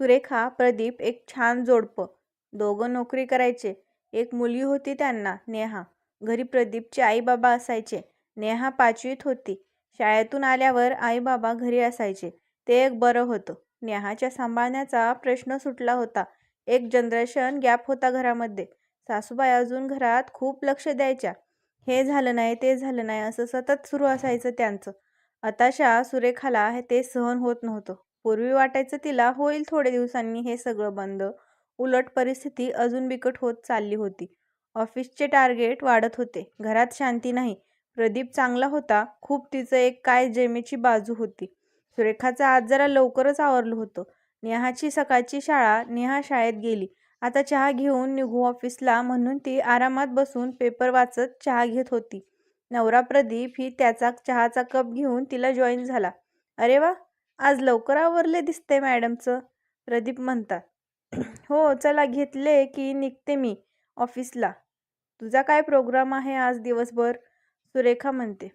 सुरेखा प्रदीप एक छान जोडपं. दोघं नोकरी करायचे. एक मुलगी होती त्यांना नेहा. घरी प्रदीपचे आई बाबा असायचे. नेहा पाचवीत होती. शाळेतून आल्यावर आई बाबा घरी असायचे. ते एक बरं होतं. नेहाच्या सांभाळण्याचा प्रश्न सुटला होता. एक जनरेशन गॅप होता घरामध्ये. सासूबाई अजून घरात खूप लक्ष द्यायच्या. हे झालं नाही ते झालं नाही असं सतत सुरू असायचं त्यांचं. आताशा सुरेखाला ते सहन होत नव्हतं. पूर्वी वाटायचं तिला होईल थोडे दिवसांनी हे सगळं बंद. उलट परिस्थिती अजून बिकट होत चालली होती. ऑफिसचे टार्गेट वाढत होते. घरात शांती नाही. प्रदीप चांगला होता. खूप तिचं एक काय जेमेची बाजू होती. सुरेखाचं आज जरा लवकरच आवरलं होतं. नेहाची सकाळची शाळा नेहा शाळेत गेली. आता चहा घेऊन निघू ऑफिसला म्हणून ती आरामात बसून पेपर वाचत चहा घेत होती. नवरा प्रदीप ही त्याचा चहाचा कप घेऊन तिला जॉईन झाला. अरे वा! आज लवकर आवरले दिसते मॅडमचं प्रदीप म्हणतात. हो चला घेतले की निघते मी ऑफिसला. तुझा काय प्रोग्राम आहे आज दिवसभर? सुरेखा म्हणते.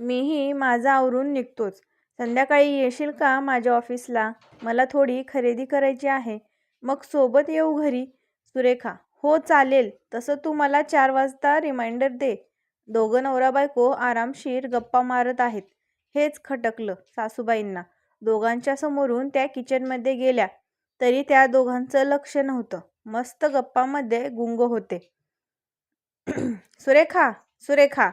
मीही माझा आवरून निघतोच. संध्याकाळी येशील का माझ्या ऑफिसला? मला थोडी खरेदी करायची आहे. मग सोबत येऊ घरी. सुरेखा हो चालेल. तसं तू मला चार वाजता रिमाइंडर दे. दोघं नवरा बायको आरामशीर गप्पा मारत आहेत. हेच खटकलं सासूबाईंना. दोघांच्या समोरून त्या किचनमध्ये गेल्या तरी त्या दोघांचं लक्ष नव्हतं. मस्त गप्पामध्ये गुंग होते. सुरेखा सुरेखा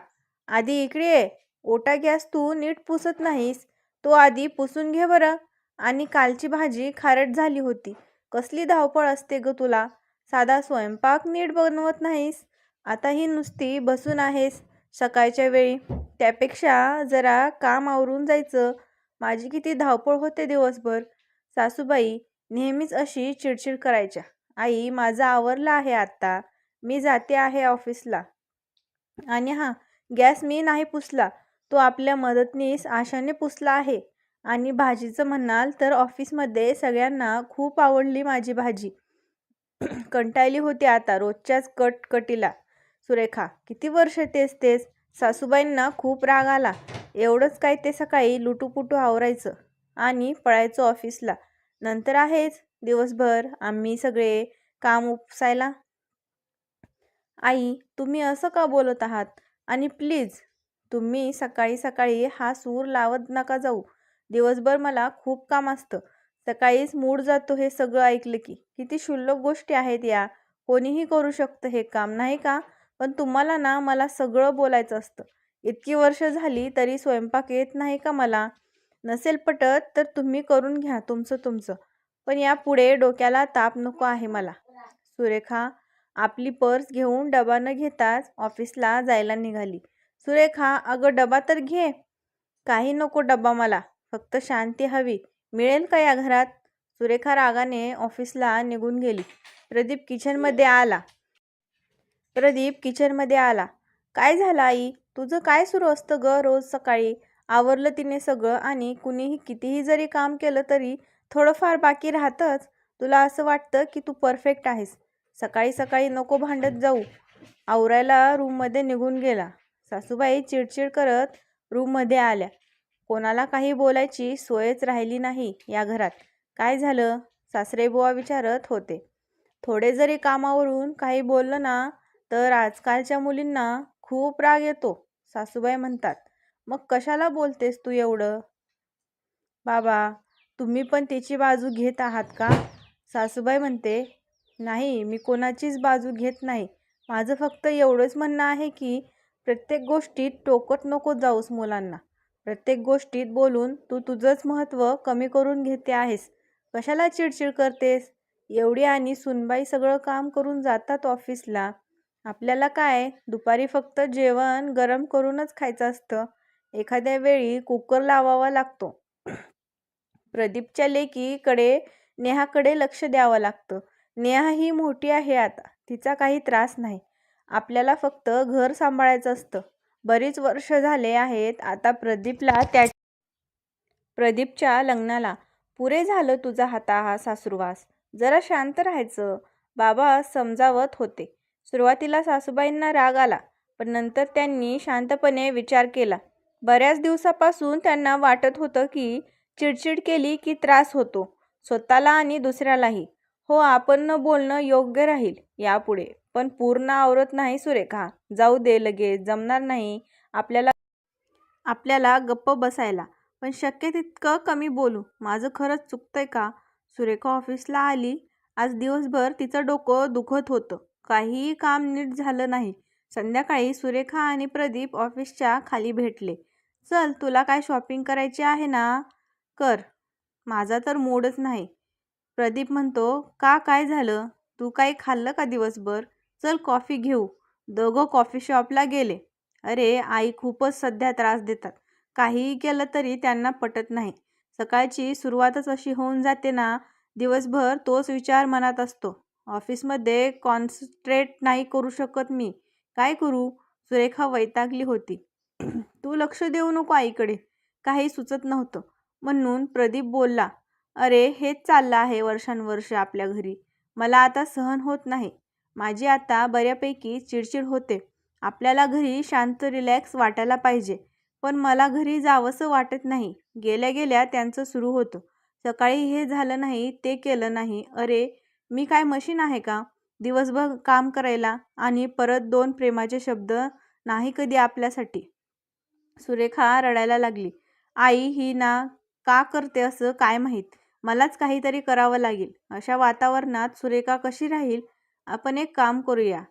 आधी इकडे ये. ओटा गॅस तू नीट पुसत नाहीस. तो आधी पुसून घे बरं. आणि कालची भाजी खारट झाली होती. कसली धावपळ असते ग तुला. साधा स्वयंपाक नीट बनवत नाहीस. आता ही नुसती बसून आहेस. सकाळच्या वेळी. त्यापेक्षा जरा काम आवरून जायचं. माझी किती धावपळ होते दिवसभर. सासूबाई नेहमीच अशी चिडचिड करायच्या. आई माझं आवरलं आहे आत्ता. मी जाते आहे ऑफिसला. आणि हां गॅस मी नाही पुसला. तो आपल्या मदतनीस आशाने पुसला आहे. आणि भाजीचं म्हणाल तर ऑफिसमध्ये सगळ्यांना खूप आवडली माझी भाजी. कंटाळली होती आता रोजच्याच कट कटीला सुरेखा किती वर्ष तेच तेच सासूबाईंना खूप राग आला. एवढंच काय ते सकाळी लुटूपुटू आवरायचं आणि पळायचं ऑफिसला. नंतर आहेच दिवसभर आम्ही सगळे काम उपसायला. आई तुम्ही असं का बोलत आहात? आणि प्लीज तुम्ही सकाळी सकाळी हा सूर लावत नका जाऊ. दिवसभर मला खूप काम असतं. सकाळीच मूड जातो हे सगळं ऐकलं की. किती क्षुल्लक गोष्टी आहेत या. कोणीही करू शकतं हे काम नाही का? पण तुम्हाला ना मला सगळं बोलायचं असतं. इतकी वर्ष झाली तरी स्वयंपाक येत नाही का मला? नसेल पटत तर तुम्ही करून घ्या तुमचं तुमचं. पण यापुढे डोक्याला ताप नको आहे मला. सुरेखा आपली पर्स घेऊन डबा न घेताच ऑफिसला जायला निघाली. सुरेखा अगं डबा तर घे. काही नको डबा मला. फक्त शांती हवी. मिळेल का या घरात? सुरेखा रागाने ऑफिसला निघून गेली. प्रदीप किचनमध्ये आला. प्रदीप किचनमध्ये आला. काय झालं आई? तुझं काय सुरू असतं ग रोज सकाळी? आवरलं तिने सगळं आणि कुणीही कितीही जरी काम केलं तरी थोडंफार बाकी राहतंच. तुला असं वाटतं की तू परफेक्ट आहेस. सकाळी सकाळी नको भांडत जाऊ. आवरायला रूममध्ये निघून गेला. सासूबाई चिडचिड करत रूममध्ये आल्या. कोणाला काही बोलायची सोयच राहिली नाही या घरात. काय झालं? सासरे बुवा विचारत होते. थोडे जरी कामावरून काही बोललं ना तर आजकालच्या मुलींना खूप राग येतो. सासूबाई म्हणतात मग कशाला बोलतेस तू एवढं? बाबा तुम्ही पण तिची बाजू घेत आहात का? सासूबाई म्हणते नाही मी कोणाचीच बाजू घेत नाही. माझं फक्त एवढंच म्हणणं आहे की प्रत्येक गोष्टीत टोकत नको जाऊस मुलांना. प्रत्येक गोष्टीत बोलून तू तुझंच महत्त्व कमी करून घेते आहेस. कशाला चिडचिड करतेस? एवढी आणि सुनबाई सगळं काम करून जातात ऑफिसला. आपल्याला काय दुपारी फक्त जेवण गरम करूनच खायचं असतं. एखाद्या वेळी कुकर लावावा लागतो. प्रदीपच्या लेकीकडे नेहाकडे लक्ष द्यावं लागतं. नेहा ही मोठी आहे आता. तिचा काही त्रास नाही. आपल्याला फक्त घर सांभाळायचं असतं. बरीच वर्ष झाले आहेत आता प्रदीपला त्या प्रदीपच्या लग्नाला. पुरे झालं तुझा हाता हा सासूरवास. जरा शांत राहायचं. बाबा समजावत होते. सुरुवातीला सासूबाईंना राग आला पण नंतर त्यांनी शांतपणे विचार केला. बऱ्याच दिवसापासून त्यांना वाटत होतं की चिडचिड केली की त्रास होतो स्वतःला आणि दुसऱ्यालाही. हो आपण न बोलणं योग्य राहील यापुढे पण पूर्ण आवरत नाही सुरेखा. जाऊ दे लगेच जमणार नाही आपल्याला. आपल्याला गप्प बसायला. पण शक्य तितकं कमी बोलू. माझं खरंच चुकतंय का सुरेखा ऑफिसला आली. आज दिवसभर तिचं डोकं दुखत होतं. काहीही काम नीट झालं नाही. संध्याकाळी सुरेखा आणि प्रदीप ऑफिसच्या खाली भेटले. चल तुला काय शॉपिंग करायची आहे ना? कर. माझा तर मूडच नाही. प्रदीप म्हणतो का काय झालं? तू काही खाल्लं का दिवसभर? चल कॉफी घेऊ. दोघं कॉफी शॉपला गेले. अरे आई खूपच सध्या त्रास देतात. काहीही केलं तरी त्यांना पटत नाही. सकाळची सुरुवातच अशी होऊन जाते ना? दिवसभर तोच विचार मनात असतो. ऑफिसमध्ये कॉन्सन्ट्रेट नाही करू शकत मी. काय करू? सुरेखा वैतागली होती. तू लक्ष देऊ नको आईकडे. काही सुचत नव्हतं. म्हणून प्रदीप बोलला अरे हेच चाललं आहे वर्षानुवर्ष आपल्या घरी. मला आता सहन होत नाही. माझी आता बऱ्यापैकी चिडचिड होते. आपल्याला घरी शांत रिलॅक्स वाटायला पाहिजे. पण मला घरी जावंसं वाटत नाही. गेल्या गेल्या त्यांचं सुरू होतं. सकाळी हे झालं नाही ते केलं नाही. अरे मी काय मशीन आहे का? दिवसभर काम करायला आणि परत दोन प्रेमाचे शब्द नाही कधी आपल्यासाठी. सुरेखा रडायला लागली. आई ही ना का करते असं काय माहीत? मलाच काहीतरी करावं लागेल. अशा वातावरणात सुरेखा कशी राहील? आपण एक काम करूया.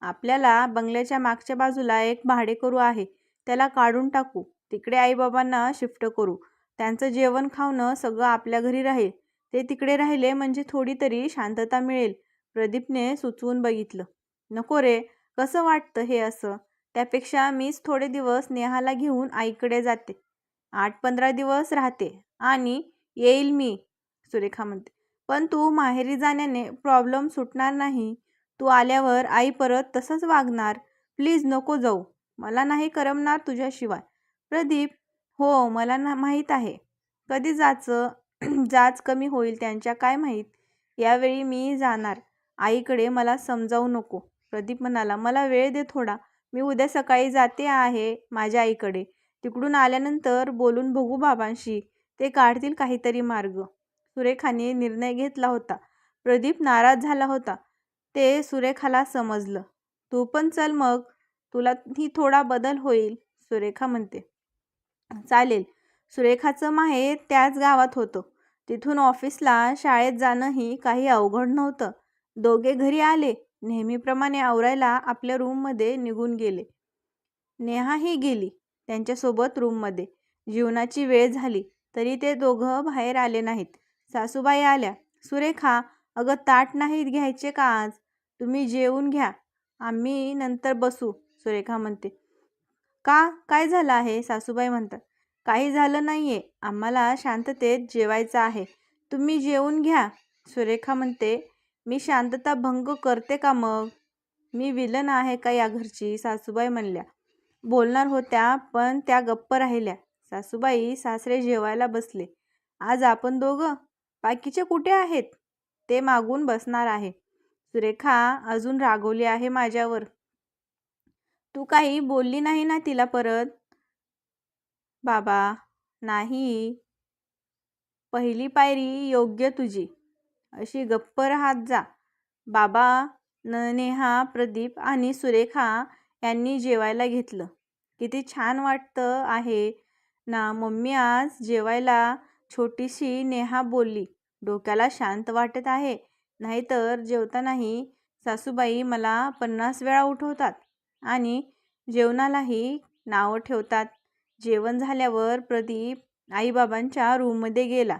आपल्याला बंगल्याच्या मागच्या बाजूला एक भाडेकरू आहे. त्याला काढून टाकू. तिकडे आईबाबांना शिफ्ट करू. त्यांचं जेवण खावणं सगळं आपल्या घरी राहील. ते तिकडे राहिले म्हणजे थोडी तरी शांतता मिळेल. प्रदीपने सुचवून बघितलं. नको रे कसं वाटतं हे असं? त्यापेक्षा मीच थोडे दिवस नेहाला घेऊन आईकडे जाते. आठ पंधरा दिवस राहते आणि येईल मी सुरेखा म्हणते. पण तू माहेरी जाण्याने प्रॉब्लेम सुटणार नाही. तू आल्यावर आई परत तसंच वागणार. प्लीज नको जाऊ. मला नाही करमणार तुझ्याशिवाय. प्रदीप हो मला ना माहीत आहे. कधी जायचं? जाच कमी होईल त्यांच्या काय माहीत? यावेळी मी जाणार. आईकडे मला समजावू नको. प्रदीप म्हणाला मला वेळ दे थोडा. मी उद्या सकाळी जाते आहे माझ्या आईकडे. तिकडून आल्यानंतर बोलून बघू बाबांशी. ते काढतील काहीतरी मार्ग. सुरेखाने निर्णय घेतला होता. प्रदीप नाराज झाला होता. ते सुरेखाला समजलं. तू पण चल मग. तुला ही थोडा बदल होईल. सुरेखा म्हणते. चालेल. सुरेखाचं माहेर त्याच गावात होतं. तिथून ऑफिसला शाळेत जाणंही काही अवघड नव्हतं. दोघे घरी आले. नेहमीप्रमाणे आवरायला आपल्या रूममध्ये निघून गेले. नेहाही गेली त्यांच्यासोबत रूममध्ये. जीवनाची वेळ झाली तरी ते दोघं बाहेर आले नाहीत. सासूबाई आल्या. सुरेखा अगं ताट नाहीत घ्यायचे का आज? तुम्ही जेवून घ्या. आम्ही नंतर बसू सुरेखा म्हणते. का? काय झालं आहे? सासूबाई म्हणतात. काही झालं नाही आहे आम्हाला शांततेत जेवायचं आहे. तुम्ही जेवून घ्या. सुरेखा म्हणते मी शांतता भंग करते का मग? मी विलन आहे का या घरची? सासूबाई म्हणल्या. बोलणार होत्या पण त्या गप्प राहिल्या. सासूबाई सासरे जेवायला बसले. आज आपण दोघं बाकीचे कुठे आहेत? ते मागून बसणार आहे. सुरेखा अजून रागवली आहे माझ्यावर. तू काही बोलली नाही ना तिला परत? बाबा नाही. पहिली पायरी योग्य तुझी. अशी गप्प राहत जा. बाबा न नेहा प्रदीप आणि सुरेखा यांनी जेवायला घेतलं. किती छान वाटतं आहे ना. मम्मी आज जेवायला छोटीशी नेहा बोलली. डोक्याला शांत वाटत आहे. नाहीतर जेवतानाही सासूबाई मला पन्नास वेळा उठवतात आणि जेवणालाही नावं ठेवतात. जेवण झाल्यावर प्रदीप आईबाबांच्या रूममध्ये गेला.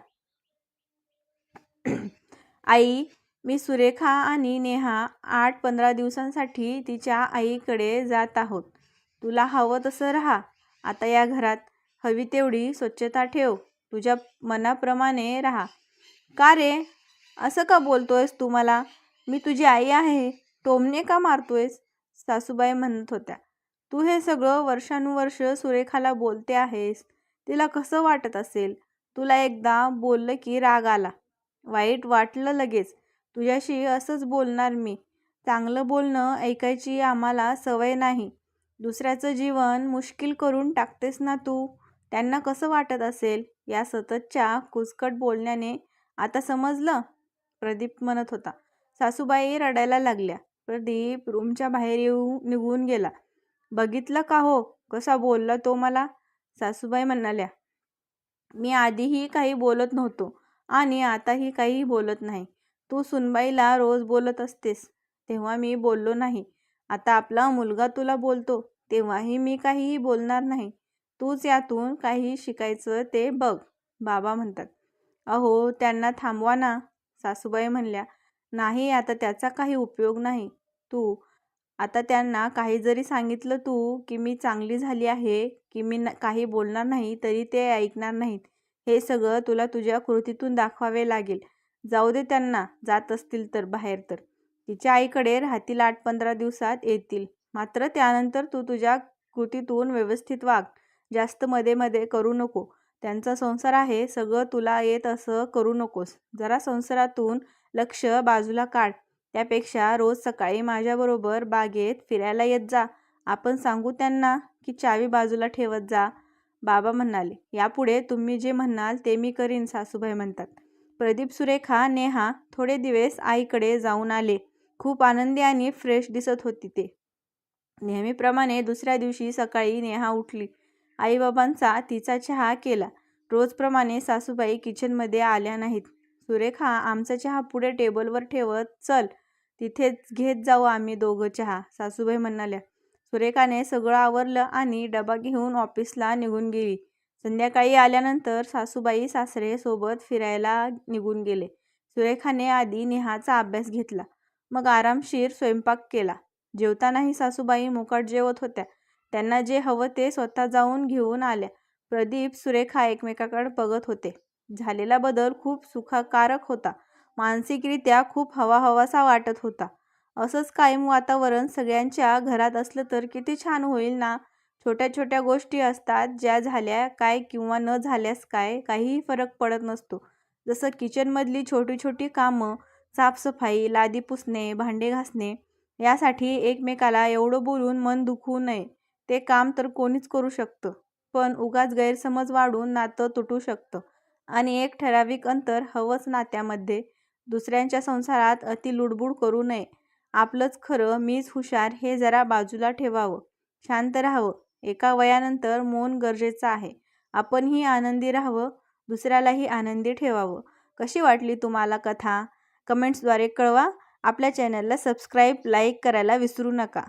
आई मी सुरेखा आणि नेहा आठ पंधरा दिवसांसाठी तिच्या आईकडे जात आहोत. तुला हवं तसं राहा. आता या घरात हवी तेवढी स्वच्छता ठेव. तुझ्या मनाप्रमाणे राहा. का रे? असं का बोलतोयस तू मला? मी तुझी आई आहे. टोमणे का मारतोयस? सासूबाई म्हणत होत्या. तू हे सगळं वर्षानुवर्ष सुरेखाला बोलते आहेस. तिला कसं वाटत असेल? तुला एकदा बोललं की राग आला. वाईट वाटलं लगेच. तुझ्याशी असंच बोलणार मी. चांगलं बोलणं ऐकायची आम्हाला सवय नाही. दुसऱ्याचं जीवन मुश्किल करून टाकतेस ना तू? त्यांना कसं वाटत असेल? या सततच्या कुचकट बोलण्याने आता समजलं? प्रदीप म्हणत होता. सासूबाई रडायला लागल्या. प्रदीप रूमच्या बाहेर येऊ निघून गेला. बघितलं का हो? कसा बोलला तो मला? सासूबाई म्हणाल्या मी आधीही काही बोलत नव्हतो आणि आताही काही बोलत नाही. तू सुनबाईला रोज बोलत असतेस तेव्हा मी बोललो नाही. आता आपला मुलगा तुला बोलतो तेव्हाही मी काहीही बोलणार नाही. तूच यातून काही शिकायचं ते बघ बाबा म्हणतात. अहो त्यांना थांबवा ना सासूबाई म्हणल्या. नाही आता त्याचा काही उपयोग नाही. तू आता त्यांना काही जरी सांगितलं तू की मी चांगली झाली आहे की मी न काही बोलणार नाही तरी ते ऐकणार नाहीत. हे सगळं तुला तुझ्या कृतीतून दाखवावे लागेल. जाऊ दे त्यांना जात असतील तर बाहेर तर. तिच्या आईकडे राहतील आठ पंधरा दिवसात येतील. मात्र त्यानंतर तू तुझ्या कृतीतून व्यवस्थित वाग. जास्त मध्ये मध्ये करू नको. त्यांचा संसार आहे सगळं तुला येत असं करू नकोस. जरा संसारातून लक्ष बाजूला काढ. त्यापेक्षा रोज सकाळी माझ्याबरोबर बागेत फिरायला येत जा. आपण सांगू त्यांना की चावी बाजूला ठेवत जा. बाबा म्हणाले यापुढे तुम्ही जे म्हणाल ते मी करीन सासूबाई म्हणतात. प्रदीप सुरेखा नेहा थोडे दिवस आईकडे जाऊन आले. खूप आनंदी आणि फ्रेश दिसत होती ते. नेहमीप्रमाणे दुसऱ्या दिवशी सकाळी नेहा उठली. आईबाबांचा तिचा चहा केला. रोजप्रमाणे सासूबाई किचनमध्ये आल्या नाहीत. सुरेखा आमचा चहा पुढे टेबलवर ठेवत चल. तिथेच घेत जाऊ आम्ही दोघं चहा. सासूबाई म्हणाल्या सुरेखाने सगळं आवरलं आणि डबा घेऊन ऑफिसला निघून गेली. संध्याकाळी आल्यानंतर सासूबाई सासरे सोबत फिरायला निघून गेले. सुरेखाने आधी नेहाचा अभ्यास घेतला. मग आरामशीर स्वयंपाक केला. जेवतानाही सासूबाई मुकाट जेवत होत्या. त्यांना जे हवं ते स्वतः जाऊन घेऊन आल्या. प्रदीप सुरेखा एकमेकाकडे बघत होते. झालेला बदल खूप सुखाकारक होता. मानसिकरित्या खूप हवाहवासा वाटत होता. असंच कायम वातावरण सगळ्यांच्या घरात असलं तर किती छान होईल ना? छोट्या छोट्या गोष्टी असतात ज्या झाल्या काय किंवा न झाल्यास काय काहीही फरक पडत नसतो. जसं किचनमधली छोटी छोटी कामं साफसफाई लादी पुसणे भांडे घासणे यासाठी एकमेकाला एवढं बोलून मन दुखू नये. ते काम तर कोणीच करू शकतं. पण उगाच गैरसमज वाढून नातं तुटू शकतं. आणि एक ठराविक अंतर हवंच नात्यामध्ये. दुसऱ्यांच्या संसारात अति लुडबुड करू नये. आपलंच खरं मीच हुशार हे जरा बाजूला ठेवावं. शांत राहावं. एका वयानंतर मौन गरजेचं आहे. आपणही आनंदी राहावं. दुसऱ्यालाही आनंदी ठेवावं. कशी वाटली तुम्हाला कथा? कमेंट्सद्वारे कळवा. आपल्या चॅनलला सबस्क्राईब लाईक करायला विसरू नका.